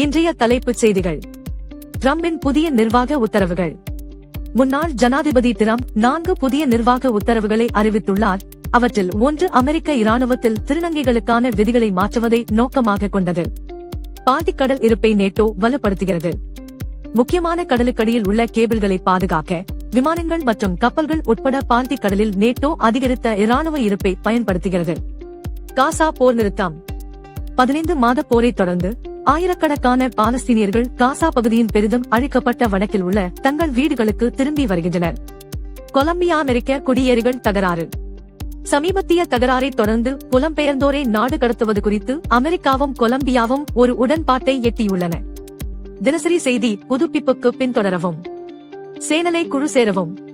இன்றைய தலைப்புச் செய்திகள். டிரம்பின் புதிய நிர்வாக உத்தரவுகள். முன்னாள் ஜனாதிபதி டிரம்ப் நான்கு புதிய நிர்வாக உத்தரவுகளை அறிவித்துள்ளார். அவற்றில் ஒன்று அமெரிக்க இராணுவத்தில் திருநங்கைகளுக்கான விதிகளை மாற்றுவதை நோக்கமாக கொண்டது. பால்டிக் கடல் இருப்பை நேட்டோ வலுப்படுத்துகிறது. முக்கியமான கடலுக்கடியில் உள்ள கேபிள்களை பாதுகாக்க விமானங்கள் மற்றும் கப்பல்கள் உட்பட பால்டிக் கடலில் நேட்டோ அதிகரித்த இராணுவ இருப்பை பயன்படுத்துகிறது. காசா போர் நிறுத்தம் பதினைந்து மாத போரை தொடர்ந்து ஆயிரக்கணக்கான பாலஸ்தீனியர்கள் காசா பகுதியின் பெரிதும் அழிக்கப்பட்ட வடக்கில் உள்ள தங்கள் வீடுகளுக்கு திரும்பி வருகின்றனர். கொலம்பியா அமெரிக்க குடியேறிகள் தகராறு. சமீபத்திய தகராறை தொடர்ந்து புலம்பெயர்ந்தோரை நாடு கடத்துவது குறித்து அமெரிக்காவும் கொலம்பியாவும் ஒரு உடன்பாட்டை எட்டியுள்ளன. தினசரி செய்தி புதுப்பிப்புக்கு பின்தொடரவும். சேனலை குழு சேரவும்.